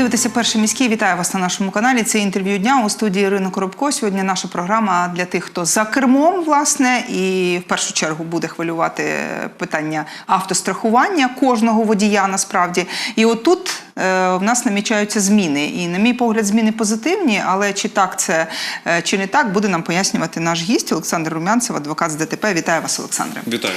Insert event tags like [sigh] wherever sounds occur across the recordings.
дивитеся перший міський. Вітаю вас на нашому каналі. Це інтерв'ю дня у студії Ірина Коробко. Сьогодні наша програма для тих, хто за кермом, власне, і в першу чергу буде хвилювати питання автострахування кожного водія. Насправді, і отут в нас намічаються зміни. І, на мій погляд, зміни позитивні. Але чи так це е, чи не так, буде нам пояснювати наш гість Олександр Румянцев, адвокат з ДТП. Вітаю вас, Олександре. Вітаю,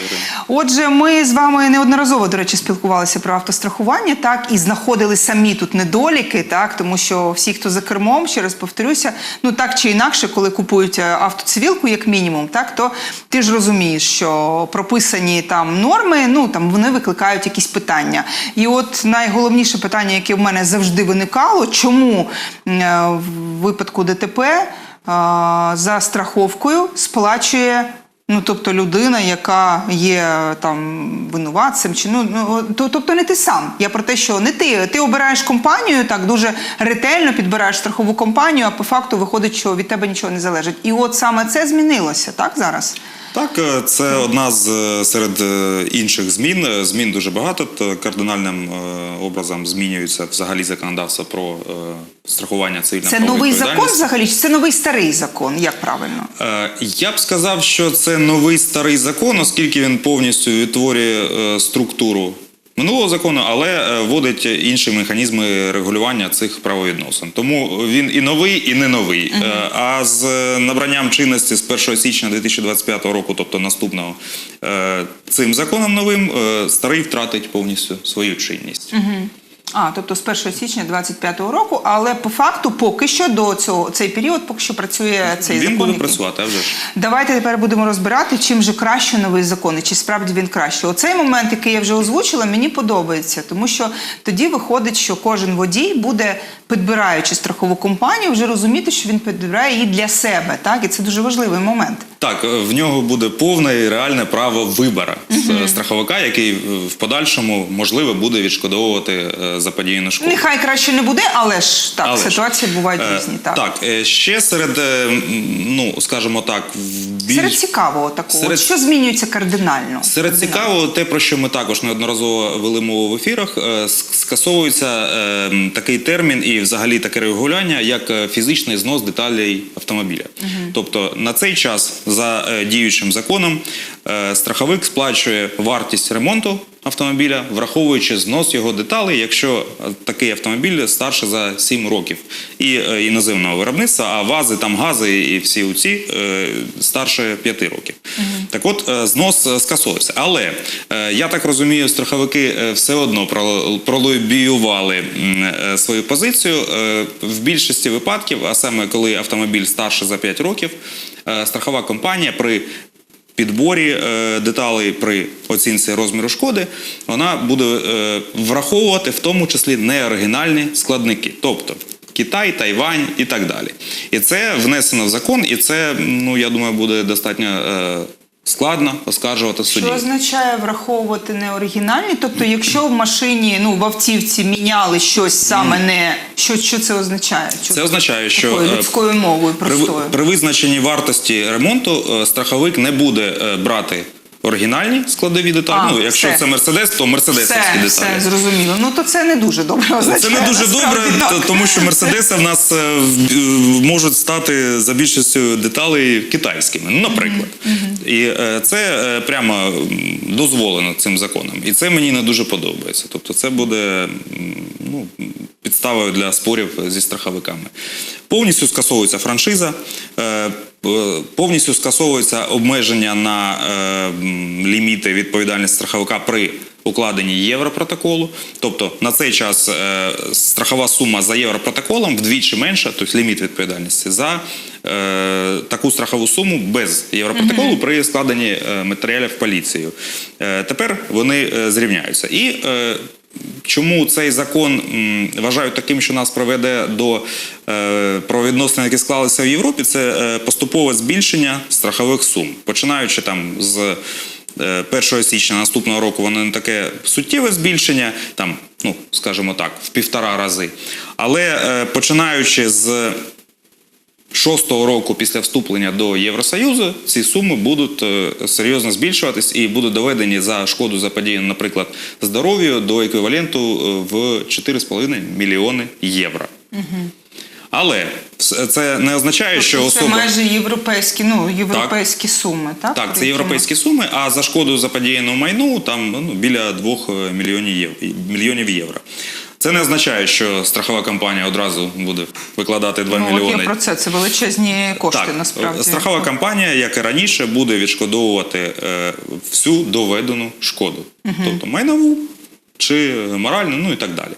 Отже, ми з вами неодноразово, до речі, спілкувалися про автострахування, так і знаходили самі тут недоліки, так тому що всі, хто за кермом, ще раз повторюся, ну так чи інакше, коли купують е, автоцивілку, як мінімум, так то ти ж розумієш, що прописані там норми, ну там вони викликають якісь питання. І от найголовніше питання, яке в мене завжди виникало, чому е, в випадку ДТП е, за страховкою сплачує. Ну, тобто людина, яка є там винуватцем, чи ну, ну то, тобто не ти сам. Я про те, що не ти. Ти обираєш компанію, так дуже ретельно підбираєш страхову компанію, а по факту виходить, що від тебе нічого не залежить. І от саме це змінилося, так зараз? Так, е, це одна з е, серед е, інших змін. Змін дуже багато. Кардинальним образом змінюється взагалі законодавство про страхування цивільного Це новий закон взагалі? Чи це новий старий закон? Як правильно? Я б сказав, що це новий старий закон, оскільки він повністю відтворює структуру минулого закону, але е, вводить інші механізми регулювання цих правовідносин. Тому він і новий, і не новий. Угу. А з набранням чинності з 1 січня 2025 року, тобто наступного, е, цим законом новим старий втратить повністю свою чинність. А, тобто з 1 січня 25-го року, але по факту поки що до цього цей період поки що працює цей Він закон. буде який- працювати, а вже ж. Давайте тепер будемо розбирати, чим же краще новий закон, і чи справді він краще. Оцей момент, який я вже озвучила, мені подобається, тому що тоді виходить, що кожен водій буде, підбираючи страхову компанію, вже розуміти, що він підбирає її для себе. Так, і це дуже важливий момент. Так, е, в нього буде повне і реальне право вибору з- страховика, який е, в подальшому можливо буде відшкодовувати е, заподіяну шкоду. Нехай краще не буде, але ж так, Але ж, бувають Е, різні. Так. Так, е, ще серед, е, ну скажімо так, більш... Серед цікавого такого, Серед- що змінюється кардинально? Серед Кардинально. цікавого, те, про що ми також неодноразово вели мову в ефірах, е, скасовується е, такий термін і взагалі таке регулювання, як е, фізичний знос деталей автомобіля. Тобто на цей час за е, діючим законом е, страховик сплачує вартість ремонту автомобіля, враховуючи знос його деталей, якщо е, такий автомобіль старше за 7 років і е, іноземного виробництва, а вази, там гази і всі оці е, старше 5 років. Так от знос скасовувався. Але я так розумію, страховики все одно про- пролобіювали свою позицію. В більшості випадків, а саме коли автомобіль старше за 5 років, страхова компанія при підборі е, деталей при оцінці розміру шкоди, вона буде е, враховувати в тому числі неоригінальні складники, тобто Китай, Тайвань і так далі. І це внесено в закон, і це, ну я думаю, буде достатньо е, складно оскаржувати суді. Що означає враховувати неоригінальні? Тобто, якщо в машині, ну в автівці міняли щось саме не що, що це означає? Що Це означає, що такою е, людською мовою простою. при визначенні вартості ремонту е, страховик не буде е, брати оригінальні складові деталі. А, ну, якщо все. це Мерседес, то мерседесівські Все, деталі. все зрозуміло. Ну то це не дуже добре. Означає, Це не дуже добре, так. тому що мерседеси в нас е, е, можуть стати за більшістю деталей китайськими, ну, наприклад. І е, це е, прямо дозволено цим законом. І це мені не дуже подобається. Тобто, це буде ну, підставою для спорів зі страховиками. Повністю скасовується франшиза. е, Повністю скасовується обмеження на е, ліміти відповідальності страховика при укладенні європротоколу. Тобто на цей час е, страхова сума за європротоколом вдвічі менша, тобто ліміт відповідальності, за е, таку страхову суму без європротоколу при складенні е, матеріалів поліцією. Е, тепер вони е, зрівняються. І е, Чому цей закон м, вважають таким, що нас приведе до е, правовідносин, які склалися в Європі, це е, поступове збільшення страхових сум. Починаючи там з е, 1 січня наступного року, воно не таке суттєве збільшення, там, ну скажімо так, в півтора рази. Але е, починаючи з шостого року після вступлення до Євросоюзу ці суми будуть е, серйозно збільшуватись і будуть доведені за шкоду заподіяну, наприклад, здоров'ю до еквіваленту е, в 4,5 мільйони євро. Але с- це не означає, що Тобто це особа майже європейські, ну, європейські суми, так? так, це європейські суми, а за шкоду заподіяну майну там ну, біля 2 мільйонів мільйонів євро. Це не означає, що страхова компанія одразу буде викладати 2 ми- Ну, от мільйони. я про це. Це величезні кошти, Так, насправді. страхова компанія, як і раніше, буде відшкодовувати е, всю доведену шкоду, тобто майнову чи моральну, ну і так далі.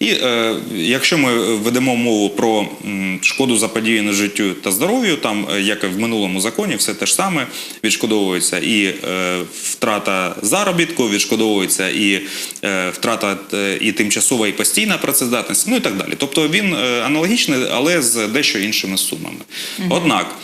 І е, якщо ми ведемо мову про м, шкоду заподіяну життю та здоров'ю, там, е, як і в минулому законі, все те ж саме відшкодовується і е, втрата заробітку, відшкодовується і е, втрата е, і тимчасова, і постійна працездатність, ну і так далі. Тобто він е, аналогічний, але з дещо іншими сумами. Однак.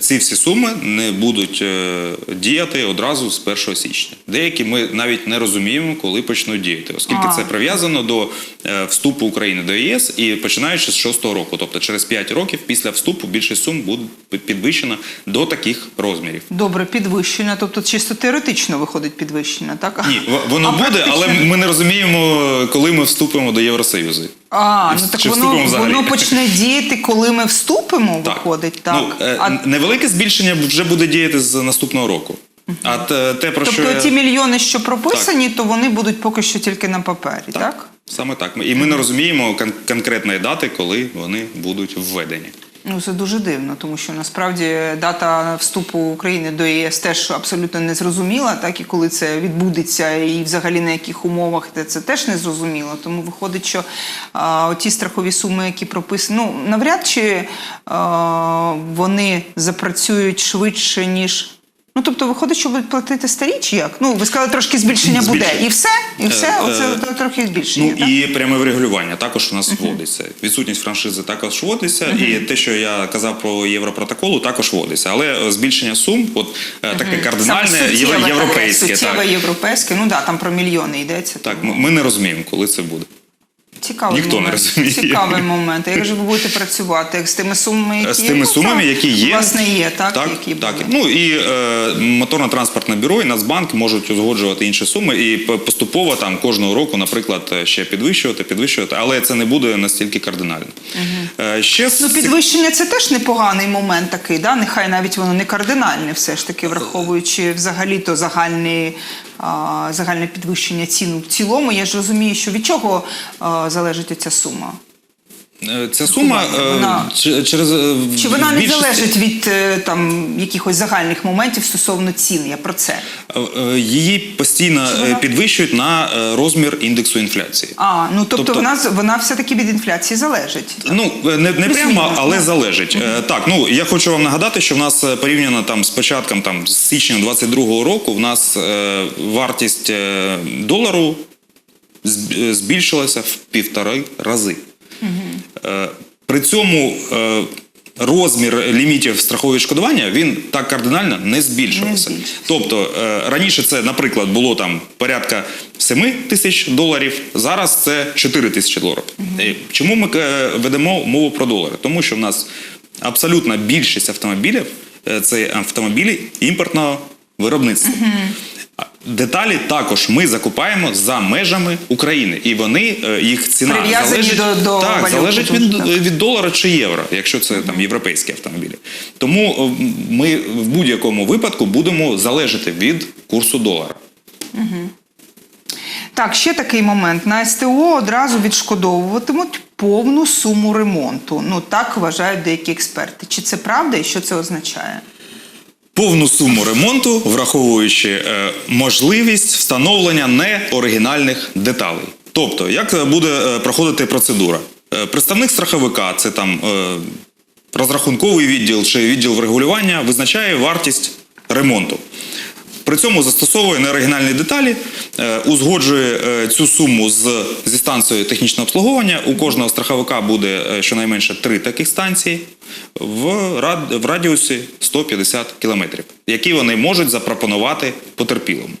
Ці всі суми не будуть е, діяти одразу з 1 січня. Деякі ми навіть не розуміємо, коли почнуть діяти, оскільки А. це прив'язано до е, вступу України до ЄС і починаючи з 6 року, тобто через 5 років після вступу більшість сум буде підвищена до таких розмірів. Добре, підвищення, тобто чисто теоретично виходить підвищення, так? Ні, воно А буде, але ми не розуміємо, коли ми вступимо до Євросоюзу. А, ну так воно, воно почне [laughs] діяти, коли ми вступимо, виходить, так. Ну, е, а, невелике збільшення вже буде діяти з наступного року. А те, про що тобто ті мільйони, що прописані, то вони будуть поки що тільки на папері, так? Так, саме так. І ми не розуміємо кон- конкретної дати, коли вони будуть введені. Ну, це дуже дивно, тому що насправді дата вступу України до ЄС теж абсолютно не зрозуміла, так і коли це відбудеться, і взагалі на яких умовах це теж не зрозуміло. Тому виходить, що а, ті страхові суми, які прописані, ну навряд чи а, вони запрацюють швидше ніж. Ну, тобто, виходить, що будуть платити старі чи як? Ну, ви сказали, трошки збільшення, буде. І все? І все? Е, Оце е, трохи збільшення, Ну так? і пряме врегулювання також у нас вводиться. Відсутність франшизи також вводиться, і те, що я казав про європротоколу, також вводиться. Але е, збільшення сум, от е, таке кардинальне, суттєве євро- таке, європейське. суттєве європейське, ну да, там про мільйони йдеться. так, тому- ми не розуміємо, коли це буде. Цікавий Ніхто не момент. розуміє. Цікавий момент. Як же ви будете працювати? Як з тими сумами, які З тими Ну, сумами, які є, власне є, так, так, які так. були. Ну і е, моторно-транспортне бюро і Нацбанк можуть узгоджувати інші суми і поступово там кожного року, наприклад, ще підвищувати, підвищувати, але це не буде настільки кардинально. Е, ще Ну, підвищення це теж непоганий момент такий, да? нехай навіть воно не кардинальне, все ж таки, враховуючи взагалі то загальний, загальне підвищення цін в цілому. Я ж розумію, що від чого залежить ця сума. Е, Ця сума е, Вона- ч- через е, Чи вона в не більшості- залежить від е, там якихось загальних моментів стосовно цін? Я про це. Е, е, Її постійно вона- е, підвищують на е, розмір індексу інфляції. А, ну тобто, Тобто- вона вона все-таки від інфляції залежить. Ну не, не прямо, але ну. залежить. Е, Так, ну я хочу вам нагадати, що в нас е, порівняно там з початком там з січня 22-го року, в нас е, вартість е, долару е, збільшилася в півтори рази. Е, При цьому е, розмір лімітів страхового відшкодування він так кардинально не збільшувався. Збільшився. Тобто е, раніше це, наприклад, було там порядка 7 тисяч доларів, зараз це 4 тисячі доларів. Чому ми ведемо мову про долари? Тому що в нас абсолютна більшість автомобілів це автомобілі імпортного виробництва. Деталі також ми закупаємо за межами України, і вони е, їх ціна залежить, до- до так, валюти залежить від, так. від долара чи євро, якщо це там європейські автомобілі. Тому е, ми в будь-якому випадку будемо залежати від курсу долара. Так, ще такий момент. На СТО одразу відшкодовуватимуть повну суму ремонту. Ну так вважають деякі експерти. Чи це правда і що це означає? Повну суму ремонту, враховуючи е, можливість встановлення неоригінальних деталей. Тобто, як буде е, проходити процедура? Е, представник страховика, це там е, розрахунковий відділ чи відділ врегулювання, визначає вартість ремонту. При цьому застосовує неоригінальні деталі, е, узгоджує е, цю суму з, зі станцією технічного обслуговування. У кожного страховика буде е, щонайменше три таких станції в, радіусі 150 кілометрів, які вони можуть запропонувати потерпілому.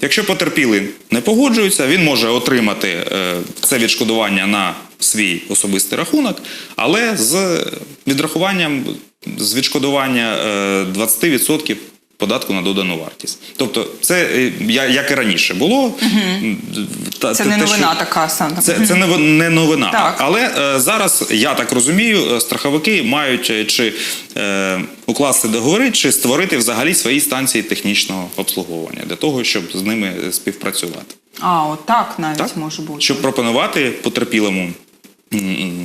Якщо потерпілий не погоджується, він може отримати це відшкодування на свій особистий рахунок, але з відрахуванням з відшкодування е, 20% податку на додану вартість. Тобто, це е, як і раніше було. Та- Це не новина що- така саме. це, це не, новина. Так. Але е, зараз, я так розумію, е, страховики мають чи е, укласти договори, чи створити взагалі свої станції технічного обслуговування для того, щоб з ними співпрацювати. А, от так навіть Так? може бути. Щоб пропонувати потерпілому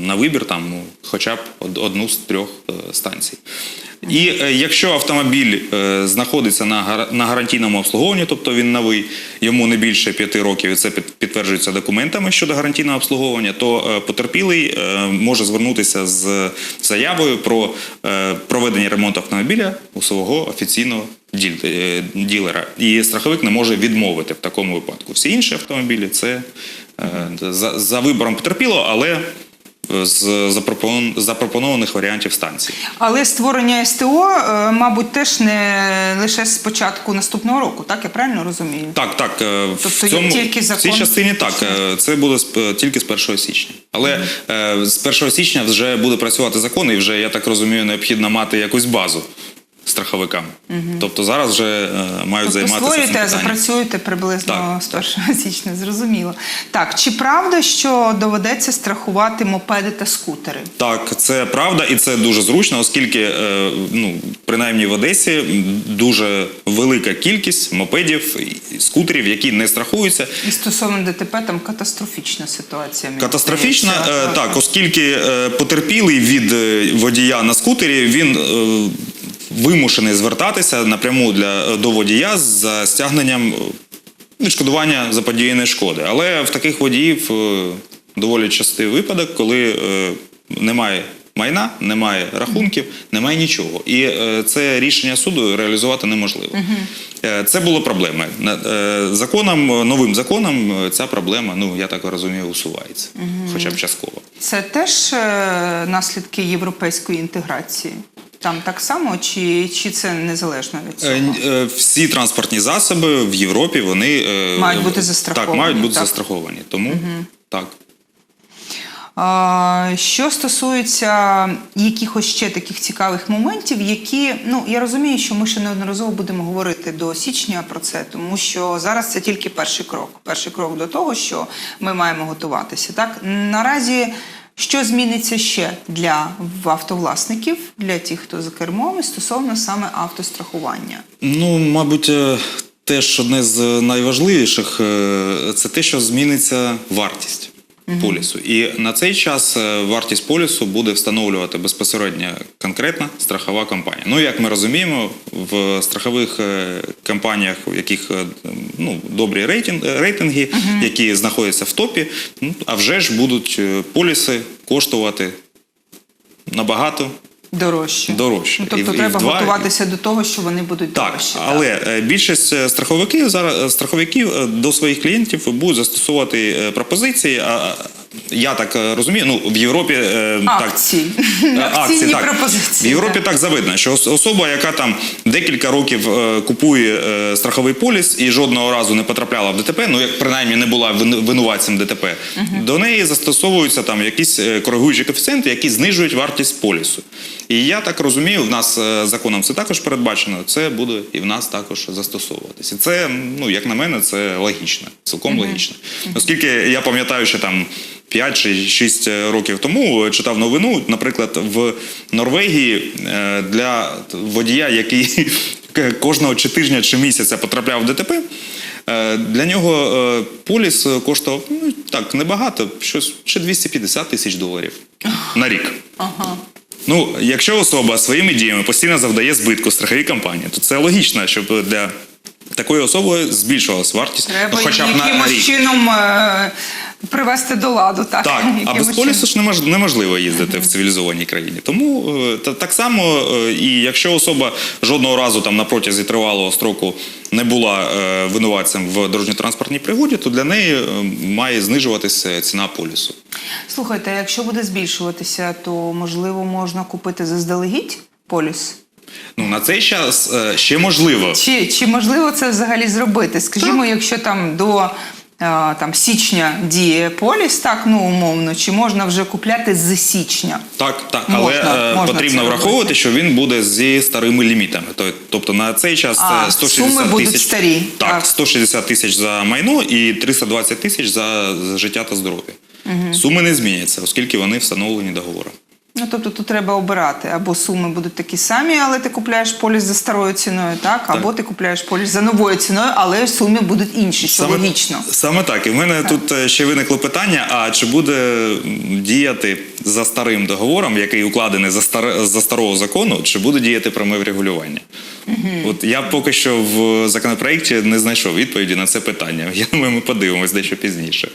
на вибір там ну, хоча б одну з трьох станцій. І е, якщо автомобіль е, знаходиться на, гар- гарантійному обслуговуванні, тобто він новий, йому не більше п'яти років, і це під- підтверджується документами щодо гарантійного обслуговування, то е, потерпілий може звернутися з заявою про проведення ремонту автомобіля у свого офіційного ділера. І страховик не може відмовити в такому випадку. Всі інші автомобілі це за, за вибором потерпілого, але з запропонованих варіантів станції. Але створення СТО, е, мабуть, теж не лише з початку наступного року, так я правильно розумію? Так, так. е, Тобто в, цьому, тільки в цій частині так. е, Це буде тільки з 1 січня. Але з 1 січня вже буде працювати закон, і вже, я так розумію, необхідно мати якусь базу страховикам. Тобто зараз вже е, мають Тобто займатися цим створюєте, а запрацюєте приблизно Так. з 1 [laughs] січня, зрозуміло. Так, чи правда, що доведеться страхувати мопеди та скутери? Так, це правда, і це дуже зручно, оскільки, е, ну, принаймні в Одесі дуже велика кількість мопедів і скутерів, які не страхуються. І стосовно ДТП там катастрофічна ситуація. Катастрофічна, е, так, оскільки е, потерпілий від водія на скутері, він е, вимушений звертатися напряму для, до водія за стягненням е, відшкодування заподіяної шкоди. Але в таких водіїв е, доволі частий випадок, коли е, немає майна, немає рахунків, немає нічого. І е, це рішення суду реалізувати неможливо. Е, Це було проблемою. Е, Законом, новим законом ця проблема, ну я так розумію, усувається, хоча б частково. Це теж е, наслідки європейської інтеграції. Там так само, чи, чи це незалежно від цього? Е, е, Всі транспортні засоби в Європі вони е, Мають бути Так, застраховані, мають бути так. застраховані. Тому так. Що стосується якихось ще таких цікавих моментів, які ну я розумію, що ми ще неодноразово будемо говорити до січня про це, тому що зараз це тільки перший крок. Перший крок до того, що ми маємо готуватися. Так наразі що зміниться ще для автовласників, для тих, хто за кермом, стосовно саме автострахування? Ну, мабуть, е, теж одне з найважливіших е, це те, що зміниться вартість. Полісу. І на цей час е, вартість полісу буде встановлювати безпосередньо конкретна страхова компанія. Ну, як ми розуміємо, в страхових е, компаніях, в яких е, ну, добрі рейтинги, які знаходяться в топі, ну, а вже ж будуть поліси коштувати набагато Дорожче. Дорожче. Ну, тобто І треба і два, готуватися до того, що вони будуть Так, дорожче. але е, більшість е, страховиків зараз е, страховиків е, до своїх клієнтів будуть застосовувати е, пропозиції. Я так е, розумію, ну в Європі е, так. Акції. Е, так. В Європі так. заведено, що особа, яка там декілька років е, купує е, страховий поліс і жодного разу не потрапляла в ДТП, ну як принаймні не була вин- винуватцем ДТП, до неї застосовуються там якісь коригуючі коефіцієнти, які знижують вартість полісу. І я так розумію, в нас законом це також передбачено. Це буде і в нас також застосовуватися. Це, ну як на мене, це логічно, цілком логічно. Оскільки я пам'ятаю, що там 5 чи 6 років тому читав новину, наприклад, в Норвегії е, для водія, який [laughs] кожного чи тижня чи місяця потрапляв в ДТП. е, Для нього е, поліс коштував ну так небагато, щось ще 250 тисяч доларів на рік. Ага. Ну, якщо особа своїми діями постійно завдає збитку страховій компанії, то це логічно, щоб для такої особи збільшувалась вартість Треба ну, хоча б на якимось рік. чином е, привести до ладу. Так, Так, [laughs] а без полісу ж немож- неможливо їздити в цивілізованій країні. Тому е, та, так само, е, і якщо особа жодного разу там на протязі тривалого строку не була е, винуватцем в дорожньо-транспортній пригоді, то для неї е, має знижуватися ціна полісу. Слухайте, а якщо буде збільшуватися, то можливо можна купити заздалегідь поліс? Ну на цей час е, ще можливо. Чи, чи можливо це взагалі зробити? Скажімо, якщо там до там січня діє поліс, так ну умовно, чи можна вже купляти з січня? Так, так, Можна, але е, можна потрібно враховувати, робити. що він буде зі старими лімітами. То- Тобто на цей час А, 160 суми будуть тисяч. старі, Так, так. 160 тисяч за майно і 320 тисяч за життя та здоров'я. Суми не зміняться, оскільки вони встановлені договором. Тобто тут треба обирати або суми будуть такі самі, але ти купляєш поліс за старою ціною, так, або ти купляєш поліс за новою ціною, але суми будуть інші, що логічно. Саме так. І в мене тут е, ще виникло питання: а чи буде діяти за старим договором, який укладений за, стар... за старого закону, чи буде діяти пряме врегулювання? От я поки що в законопроекті не знайшов відповіді на це питання. [laughs] Я думаю, ми подивимось дещо пізніше.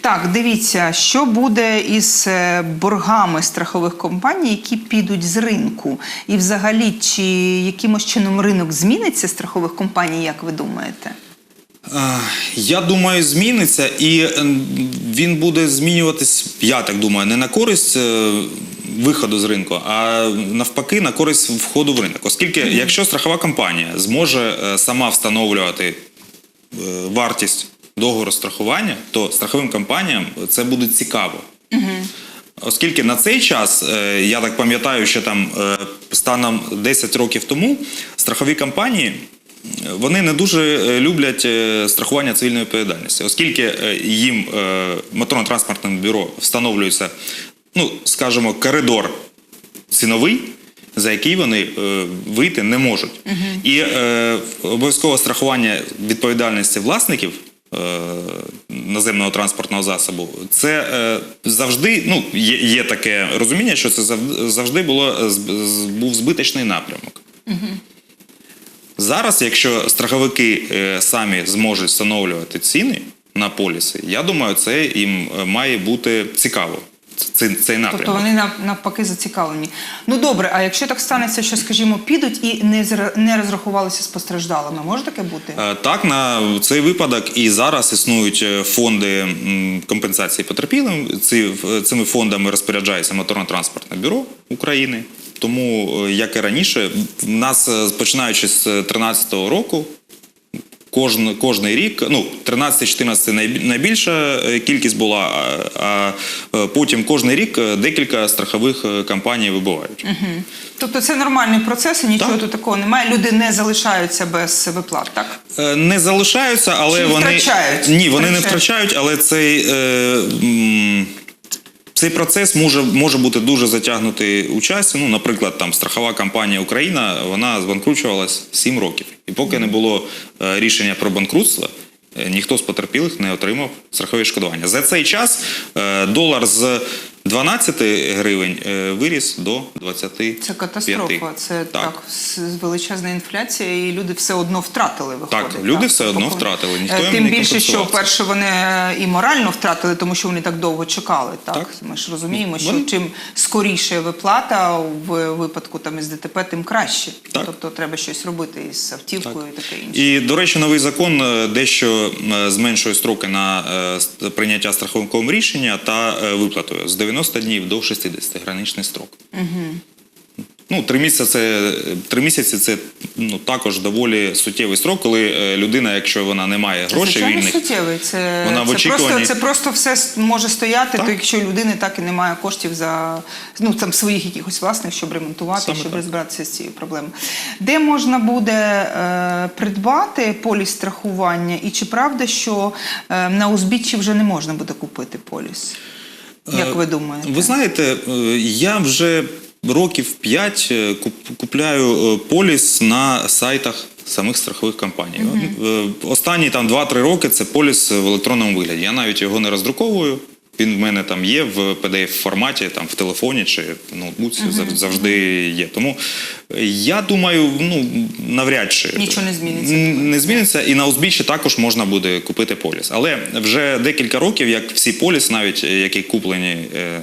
Так, дивіться, що буде із е, боргами страхових компаній, які підуть з ринку, і взагалі, чи якимось чином ринок зміниться страхових компаній, як ви думаєте? Я думаю, зміниться, і е, він буде змінюватись, я так думаю, не на користь е, виходу з ринку, а навпаки на користь входу в ринок. Оскільки, якщо страхова компанія зможе е, сама встановлювати е, вартість договору страхування, то страховим компаніям це буде цікаво. Оскільки на цей час, е, я так пам'ятаю, що там станом 10 років тому страхові компанії. Вони не дуже люблять страхування цивільної відповідальності, оскільки їм е, моторно-транспортним бюро встановлюється, ну скажімо, коридор ціновий, за який вони е, вийти не можуть. І е, обов'язкове страхування відповідальності власників. е, Наземного транспортного засобу, це е, завжди ну є, є таке розуміння, що це завжди було е, був збиточний напрямок. Зараз, якщо страховики е, самі зможуть встановлювати ціни на поліси, я думаю, це їм е, має бути цікаво. Цей, цей напрямок. Тобто вони навпаки зацікавлені. Ну добре, а якщо так станеться, що, скажімо, підуть і не не розрахувалися з постраждалими, може таке бути? Е, Так, на цей випадок і зараз існують е, фонди компенсації потерпілим. Ці, в- цими фондами розпоряджається моторно-транспортне бюро України. Тому, е, як і раніше, в нас е, починаючи з 2013 року. Кожен, кожний рік, ну 13-14 найбі- найбільша е, кількість була, а, е, потім кожний рік е, декілька страхових компаній вибувають. Тобто це нормальний процес, і нічого Так. тут такого немає. Люди не залишаються без виплат, так? Не залишаються, але Чи вони втрачають? ні, вони не Втрачають. втрачають, але цей. Е, цей процес може, може бути дуже затягнутий у часі. Ну, наприклад, там страхова компанія Україна вона збанкручувалась 7 років. І поки не було е, рішення про банкрутство, е, ніхто з потерпілих не отримав страхові шкодування. За цей час е, долар з 12 гривень е, виріс до 25. Це катастрофа. Це так, з- величезна інфляція, і люди все одно втратили. Виходить, Так, люди все одно втратили, ніхто Е, їм Тим не більше, що компенсував це. перше вони е, і морально втратили, тому що вони так довго чекали. Так, Так. ми ж розуміємо, що Вони- чим скоріше виплата в випадку там із ДТП, тим краще. Так. Тобто треба щось робити із автівкою і таке інше. І, до речі, новий закон дещо зменшує строки на прийняття страховим рішення та виплатою з 90 днів до 60 граничний строк. Ну, три місяці це три місяці це ну також доволі суттєвий строк, коли е, людина, якщо вона не має грошей звичайно, вільних, суттєвий. Це, Вона в очікуванні. просто, це просто все може стояти, Так. то якщо людини так і немає коштів за ну там своїх якихось власних, щоб ремонтувати, Саме щоб так. розбиратися з цією проблемою. Де можна буде е, придбати поліс страхування, і чи правда, що е, на узбіччі вже не можна буде купити поліс? Як ви думаєте? Е, Ви знаєте, е, я вже років 5 купляю е, поліс на сайтах самих страхових компаній. Угу. Останні там 2-3 роки це поліс в електронному вигляді. Я навіть його не роздруковую. Він в мене там є в pdf форматі, там в телефоні чи в ноутбуці зав- завжди є. Тому е, я думаю, ну навряд чи Нічого не зміниться. Не зміниться, і на узбіччі також можна буде купити поліс. Але вже декілька років, як всі поліс, навіть е, які куплені, е,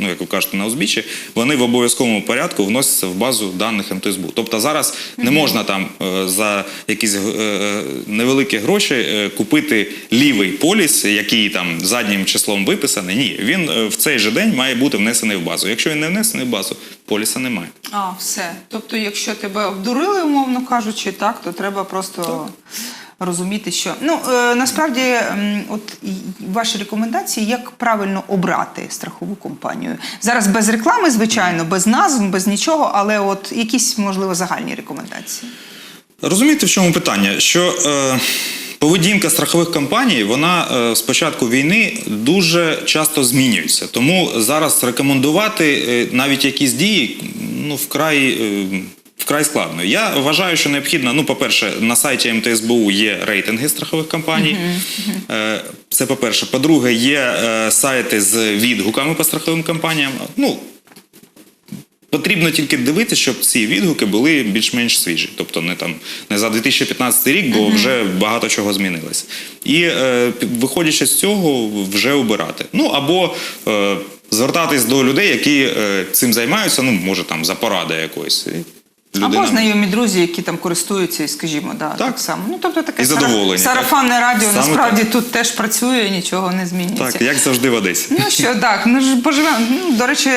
ну як ви кажете, на узбіччі, вони в обов'язковому порядку вносяться в базу даних МТСБУ. Тобто зараз не можна там е, за якісь е, е, невеликі гроші купити лівий поліс, який там заднім числом виписаний. Ні, він в цей же день має бути внесений в базу. Якщо він не внесений в базу, поліса немає. А, все. Тобто, якщо тебе обдурили, умовно кажучи, так, то треба просто розуміти, що ну е, насправді, м, от ваші рекомендації, як правильно обрати страхову компанію зараз без реклами, звичайно, без назв, без нічого, але от якісь можливо загальні рекомендації. Розумієте, в чому питання? Що е, поведінка страхових компаній, вона е, з війни дуже часто змінюється. Тому зараз рекомендувати е, навіть якісь дії ну, вкрай. Е, Вкрай складно. Я вважаю, що необхідно. Ну, по-перше, на сайті МТСБУ є рейтинги страхових компаній. Е, Це по-перше. По-друге, є е, сайти з відгуками по страховим компаніям. Ну, Потрібно тільки дивитися, щоб ці відгуки були більш-менш свіжі, тобто не там не за 2015 рік, бо вже багато чого змінилось. І е, виходячи з цього, вже обирати. Ну або е, звертатись до людей, які е, цим займаються, ну може там за поради якоїсь. І Або знайомі друзі, які там користуються, і скажімо, да, так, Так. само. Ну тобто таке І задоволені, сараф- сарафанне радіо Саме насправді так. тут теж працює, нічого не змінюється. Так, як завжди в Одесі. Ну що, так, ну ж поживемо. Ну, до речі,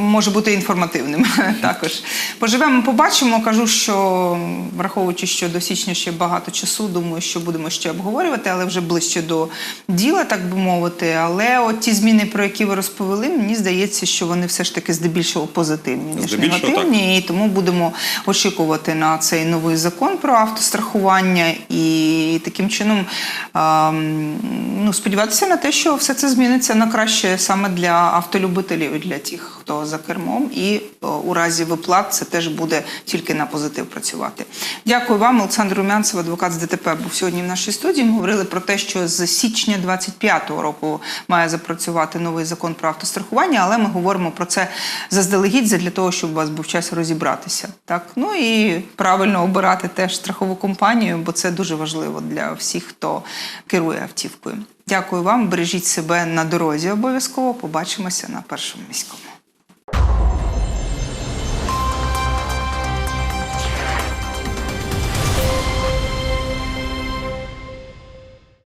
може бути інформативним [laughs] також. Поживемо, побачимо. Кажу, що враховуючи, що до січня ще багато часу, думаю, що будемо ще обговорювати, але вже ближче до діла, так би мовити. Але от ті зміни, про які ви розповіли, мені здається, що вони все ж таки здебільшого позитивні, ніж Здебільшого, негативні. І тому будемо очікувати на цей новий закон про автострахування. І таким чином ем, ну, сподіватися на те, що все це зміниться на краще саме для автолюбителів і для тих, хто за кермом. І у разі виплат це теж буде тільки на позитив працювати. Дякую вам, Олександр Румянцев, адвокат з ДТП, був сьогодні в нашій студії. Ми говорили про те, що з січня 25-го року має запрацювати новий закон про автострахування, але ми говоримо про це заздалегідь для того, щоб у вас був час розібратися. Так, ну і правильно обирати теж страхову компанію, бо це дуже важливо для всіх, хто керує автівкою. Дякую вам, бережіть себе на дорозі обов'язково. Побачимося на першому міському.